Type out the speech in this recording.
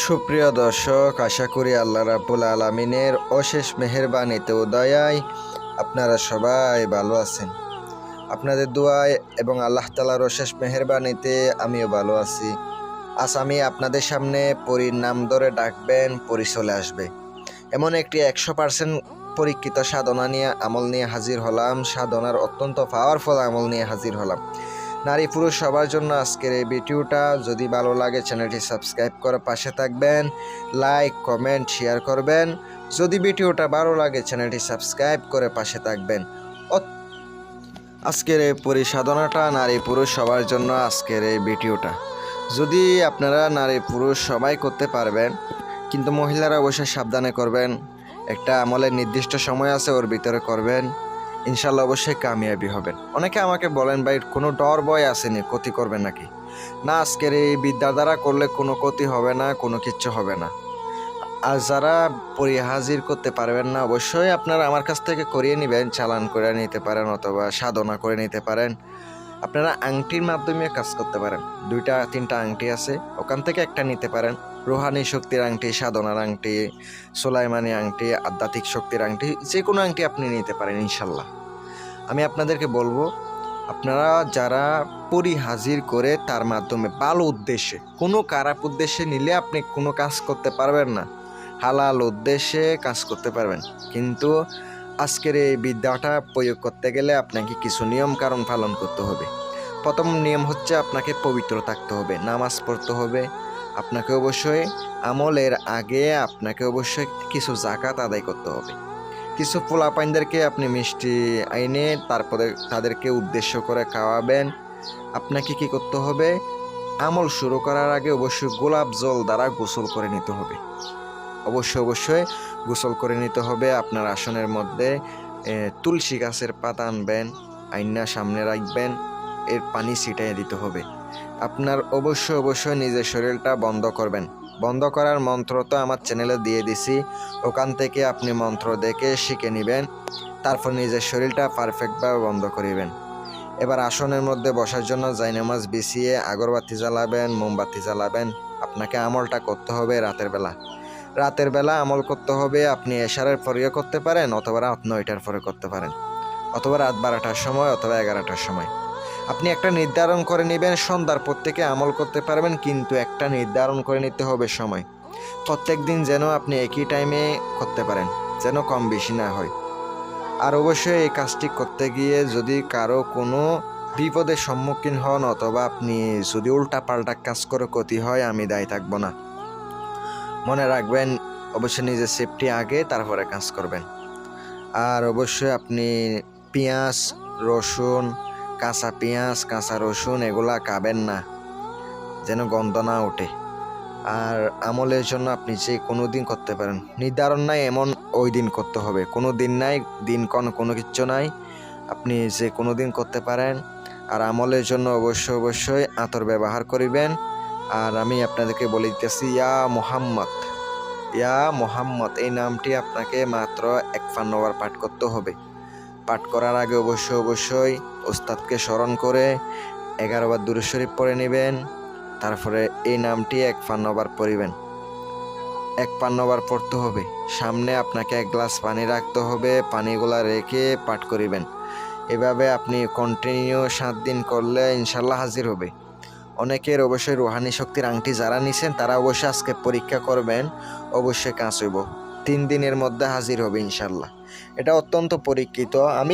সুপ্রিয় দর্শক, আশা করি আল্লাহ রাব্বুল আলমিনের অশেষ মেহেরবানিতে দয়ায় আপনারা সবাই ভালো আছেন। আপনাদের দোয়ায় এবং আল্লাহ তালার অশেষ মেহেরবানিতে আমিও ভালো আছি। আজ আমি আপনাদের সামনে পরীর নাম ধরে ডাকবেন, পরি চলে আসবে। এমন একটি একশো পার্সেন্ট পরীক্ষিত সাধনা নিয়ে আমল নিয়ে হাজির হলাম। সাধনার অত্যন্ত পাওয়ারফুল আমল নিয়ে হাজির হলাম। নারী পুরুষ সবার জন্য আজকের এই ভিডিওটা। যদি ভালো লাগে, চ্যানেলটি সাবস্ক্রাইব করে পাশে থাকবেন, লাইক, কমেন্ট, শেয়ার করবেন। যদি ভিডিওটা ভালো লাগে, চ্যানেলটি সাবস্ক্রাইব করে পাশে থাকবেন। আজকের এই পরিসাধনাটা নারী পুরুষ সবার জন্য আজকের এই ভিডিওটা। যদি আপনারা নারী পুরুষ সবাই করতে পারবেন, কিন্তু মহিলারা অবশ্যই সাবধানে করবেন। একটা আমলের নির্দিষ্ট সময় আছে, ওর ভিতরে করবেন। ইনশাল্লাহ অবশ্যই কামিয়াবি হবেন। অনেকে আমাকে বলেন, ভাই, কোনো ডর ভয় আসেনি, ক্ষতি করবে নাকি? না, আজকের এই বিদ্যা দ্বারা করলে কোনো ক্ষতি হবে না, কোনো কিচ্ছু হবে না। আর যারা পরি হাজির করতে পারবেন না, অবশ্যই আপনারা আমার কাছ থেকে করিয়ে নেবেন, চালান করে নিতে পারেন অথবা সাধনা করে নিতে পারেন। আপনারা আংটির মাধ্যমে কাজ করতে পারেন। দুইটা, তিনটা আংটি আছে, ওখান থেকে একটা নিতে পারেন। রুহানি শক্তির আংটি, সাধনার আংটি, সোলাইমানি আংটি, আধ্যাত্মিক শক্তির আংটি, যে কোনো আংটি আপনি নিতে পারেন, ইনশাল্লাহ। আমি আপনাদেরকে বলব, আপনারা যারা পরি হাজির করে তার মাধ্যমে ভালো উদ্দেশ্যে, কোনো খারাপ উদ্দেশ্যে নিলে আপনি কোনো কাজ করতে পারবেন না। হালাল উদ্দেশ্যে কাজ করতে পারবেন। কিন্তু আজকের এই বিদ্যাটা প্রয়োগ করতে গেলে আপনাকে কিছু নিয়ম কারণ পালন করতে হবে। প্রথম নিয়ম হচ্ছে আপনাকে পবিত্র থাকতে হবে, নামাজ পড়তে হবে আপনাকে অবশ্যই আমলের আগে আপনাকে অবশ্যই কিছু জাকাত আদায় করতে হবে। কিছু পোলাপাইনদেরকে আপনি মিষ্টি আইনে তারপরে তাদেরকে উদ্দেশ্য করে খাওয়াবেন। আপনাকে কি করতে হবে? আমল শুরু করার আগে অবশ্যই গোলাপ জল দ্বারা গোসল করে নিতে হবে। অবশ্যই অবশ্যই গোসল করে নিতে হবে। আপনার আসনের মধ্যে তুলসী গাছের পাতা আনবেন আইনা সামনে রাখবেন, এর পানি ছিটাইয়ে দিতে হবে। আপনার অবশ্যই অবশ্যই নিজের শরীরটা বন্ধ করবেন। বন্ধ করার মন্ত্র তো আমার চ্যানেলে দিয়ে দিছি। ওখান থেকে আপনি মন্ত্র দেখে শিখে নেবেন। তারপর নিজের শরীরটা পারফেক্টভাবে বন্ধ করিবেন। এবার আসনের মধ্যে বসার জন্য জাইনামাজ বিছিয়ে আগরবাতি জ্বালাবেন, মোমবাতি জ্বালাবেন। আপনাকে আমলটা করতে হবে রাতের বেলা। রাতের বেলা আমল করতে হবে, আপনি এশারের পরেও করতে পারেন অথবা রাত নয়টার পরে করতে পারেন। অথবা রাত বারোটার সময় অথবা এগারোটার সময়। আপনি একটা নির্ধারণ করে নেবেন, সন্ধ্যার পর থেকে আমল করতে পারবেন, কিন্তু একটা নির্ধারণ করে নিতে হবে সময়। প্রত্যেক দিন যেন আপনি একই টাইমে করতে পারেন, যেন কম বেশি না হয়। আর অবশ্যই এই কাজটি করতে গিয়ে যদি কারও কোনো বিপদের সম্মুখীন হন অথবা আপনি যদি উল্টা পাল্টা কাজ করে ক্ষতি হয়, আমি দায়ী থাকব না। মনে রাখবেন, অবশ্যই নিজের সেফটি আগে, তারপরে কাজ করবেন। আর অবশ্যই আপনি পেঁয়াজ, রসুন কাঁচা পেঁয়াজ, কাঁচা রসুন এগুলা খাবেন না, যেন গন্ধ না ওঠে। আর আমলের জন্য আপনি যে কোনো দিন করতে পারেন। নির্ধারণ নাই এমন ওই দিন করতে হবে। কোনো দিন নাই, দিন কোন কিচ্ছু নাই। আপনি যে কোনো দিন করতে পারেন। আর আমলের জন্য অবশ্যই অবশ্যই আতর ব্যবহার করিবেন। আর আমি আপনাদেরকে বলে দিতেছি, ইয়া মোহাম্মদ ইয়া মোহাম্মদ, এই নামটি আপনাকে মাত্র এক পান্নবার পাঠ করতে হবে। পাঠ করার আগে অবশ্যই অবশ্যই ওস্তাদকে স্মরণ করে এগারো বার দুরু শরীফ পড়ে নেবেন, তারপরে এই নামটি এক পান্নবার পড়িবেন। এক পান্নবার পড়তে হবে। সামনে আপনাকে এক গ্লাস পানি রাখতে হবে, পানিগুলা রেখে পাঠ করিবেন। এভাবে আপনি কন্টিনিউ সাত দিন করলে ইনশাল্লাহ হাজির হবে। অনেকের অবশ্যই রোহানি শক্তির আংটি যারা নিছেন, তারা অবশ্যই আজকে পরীক্ষা করবেন, অবশ্যই কাজ হইব। তিন দিনের মধ্যে হাজির হবে ইনশাল্লাহ। এটা অত্যন্ত পরীক্ষিত। আমি